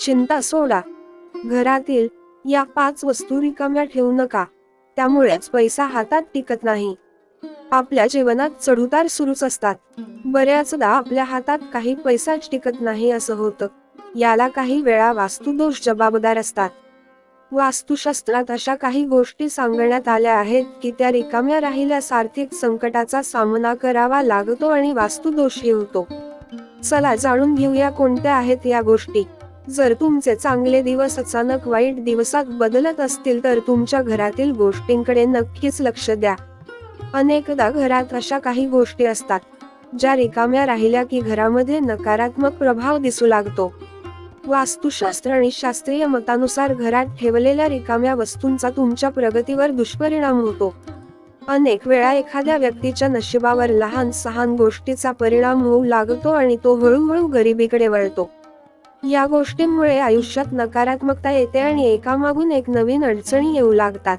चिंता सोडा. घरातील या पाच वस्तू रिकाम्या ठेवू नका. त्यामुळेच पैसा हातात टिकत नाही. आपल्या जीवनात चढउतार सुरूच असतात. बऱ्याचदा आपल्या हातात काही पैसाच टिकत नाही असं होतं. याला काही वेळा वास्तुदोष जबाबदार असतात. वास्तुशास्त्रात अशा काही गोष्टी सांगण्यात आल्या आहेत की त्या रिकाम्या राहिल्यास आर्थिक संकटाचा सामना करावा लागतो आणि वास्तुदोषही होतो चला जाणून घेऊया कोणत्या आहेत या गोष्टी. जर तुमचे चांगले दिवस अचानक वाईट दिवसात बदलत असतील तर तुमच्या घरातील गोष्टींकडे नक्कीच लक्ष द्या. अनेकदा घरात अशा काही गोष्टी असतात ज्या रिकाम्या राहिल्या की घरामध्ये नकारात्मक प्रभाव दिसू लागतो. वास्तुशास्त्र आणि शास्त्रीय मतानुसार घरात ठेवलेल्या रिकाम्या वस्तूंचा तुमच्या प्रगतीवर दुष्परिणाम होतो. अनेक वेळा एखाद्या व्यक्तीच्या नशिबावर लहान सहान गोष्टीचा परिणाम होऊ लागतो आणि तो हळूहळू गरिबीकडे वळतो. या गोष्टींमुळे आयुष्यात नकारात्मकता येते आणि एकामागून एक नवीन अडचणी येऊ लागतात.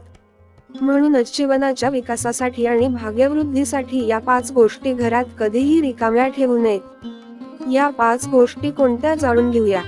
म्हणूनच जीवनाच्या विकासासाठी आणि भाग्यवृद्धीसाठी या पाच गोष्टी घरात कधीही रिकाम्या ठेवू नयेत. या पाच गोष्टी कोणत्या जाणून घेऊया?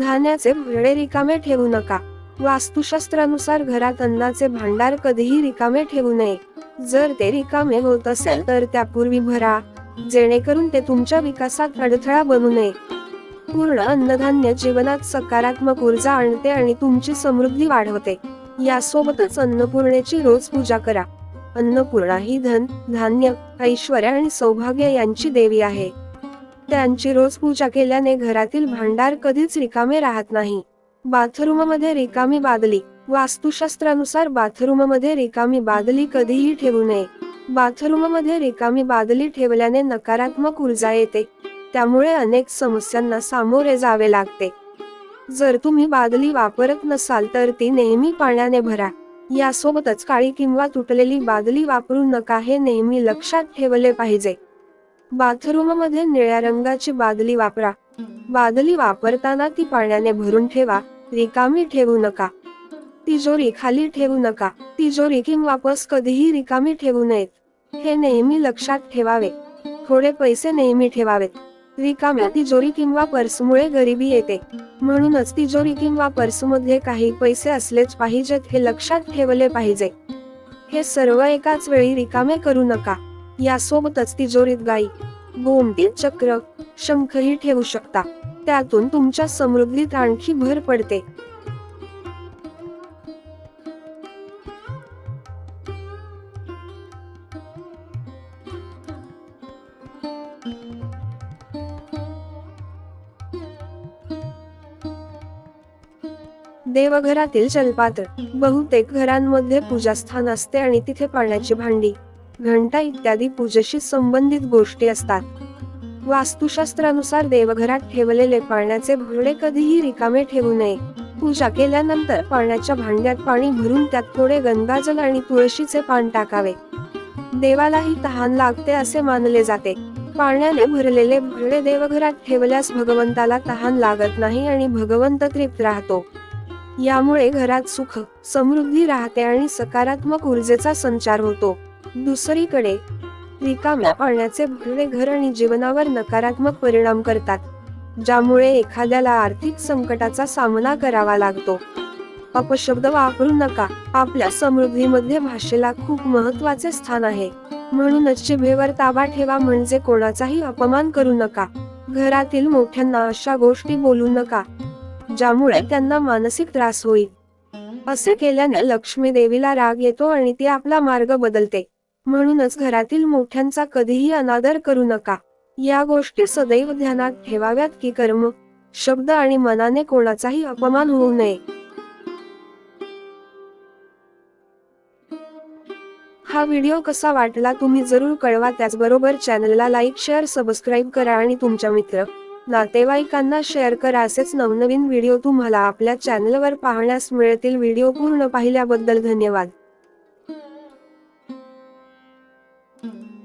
धान्याचे भरडे रिकामे ठेवू नका. वास्तुशास्त्रानुसार घरात अन्नाचे भांडार कधीही रिकामे ठेवू नये. जर ते रिकामे होत असेल तर त्यापूर्वी भरा. जेणेकरून ते तुमच्या विकासात अडथळा बनू नये. पूर्ण अन्नधान्य जीवनात सकारात्मक ऊर्जा आणते आणि तुमची समृद्धी वाढवते. यासोबतच अन्नपूर्णेची रोज पूजा करा. अन्नपूर्णा ही धन धान्य ऐश्वर्य आणि सौभाग्य यांची देवी आहे. त्यांची रोज पूजा केल्याने घरातील भांडार कधीच रिकामे राहत नाही. बाथरूममध्ये रिकामी बादली. वास्तुशास्त्रानुसार बाथरूममध्ये रिकामी बादली कधीही ठेवू नये. बाथरूममध्ये रिकामी बादली ठेवल्याने नकारात्मक ऊर्जा येते. त्यामुळे अनेक समस्यांना सामोरे जावे लागते. जर तुम्ही बादली वापरत नसाल तर ती नेहमी पाण्याने भरा. यासोबतच काळी किंवा तुटलेली बादली वापरू नका हे नेहमी लक्षात ठेवले पाहिजे. बाथरूममध्ये निळ्या रंगाची बादली वापरा. बादली वापरताना ती पाण्याने भरून ठेवा. रिकामी ठेवू नका. तिजोरी खाली ठेवू नका. तिजोरी किंवा पस कधीही रिकामी ठेवू नयेत. हे नेहमी लक्षात ठेवावे. थोडे पैसे नेहमी ठेवावेत. रिकाम्या तिजोरी किंवा पर्समुळे गरिबी येते. म्हणूनच तिजोरी किंवा पर्समध्ये काही पैसे असलेच पाहिजेत हे लक्षात ठेवले पाहिजे. हे सर्व एकाच वेळी रिकामे करू नका. यासोबतच तिजोरीत गाई गोमटी चक्र शंखही ठेवू शकता. त्यातून तुमच्या समृद्धीत आणखी भर पडते. देवघरातील जलपात्र बहुतेक घरांमध्ये पूजास्थान असते आणि तिथे पाण्याची भांडी घंटा इत्यादी पूजेशी संबंधित गोष्टी असतात. वास्तुशास्त्रानुसार देवघरात ठेवलेले पाण्याचे भरडे कधीही रिकामे ठेवू नये. पूजा केल्यानंतर पाण्याच्या भांड्यात पाणी भरून त्यात थोडे गंगाजल आणि तुळशीचे पान टाकावे. देवालाही तहान लागते असे मानले जाते. पाण्याने भरलेले भरडे देवघरात ठेवल्यास भगवंताला तहान लागत नाही आणि भगवंत तृप्त राहतो. यामुळे घरात सुख समृद्धी राहते आणि सकारात्मक ऊर्जेचा संचार होतो. दुसरीकडे रिकाम्या पाण्याचे भरणे घर आणि जीवनावर नकारात्मक परिणाम करतात ज्यामुळे एखाद्याला आर्थिक संकटाचा सामना करावा लागतो. अपशब्द वापरू नका. आपल्या समृद्धीमध्ये भाषेला खूप महत्त्वाचे स्थान आहे. म्हणूनच जिभेवर ताबा ठेवा म्हणजे कोणाचाही अपमान करू नका. घरातील मोठ्यांना अशा गोष्टी बोलू नका ज्यामुळे त्यांना मानसिक त्रास होईल. असे केल्याने लक्ष्मी देवीला राग येतो आणि ती आपला मार्ग बदलते. म्हणूनच घरातील मोठ्यांचा कधीही अनादर करू नका. या गोष्टी सदैव ध्यानात ठेवाव्यात की कर्म शब्द आणि मनाने कोणाचाही अपमान होऊ नये. हा व्हिडिओ कसा वाटला तुम्ही जरूर कळवा. त्याचबरोबर चॅनलला लाईक शेअर सबस्क्राईब करा आणि तुमच्या मित्र नातेवाईकांना शेअर करा. असेच नवनवीन व्हिडिओ तुम्हाला आपल्या चॅनलवर पाहण्यास मिळतील. व्हिडिओ पूर्ण पाहिल्याबद्दल धन्यवाद. Thank you.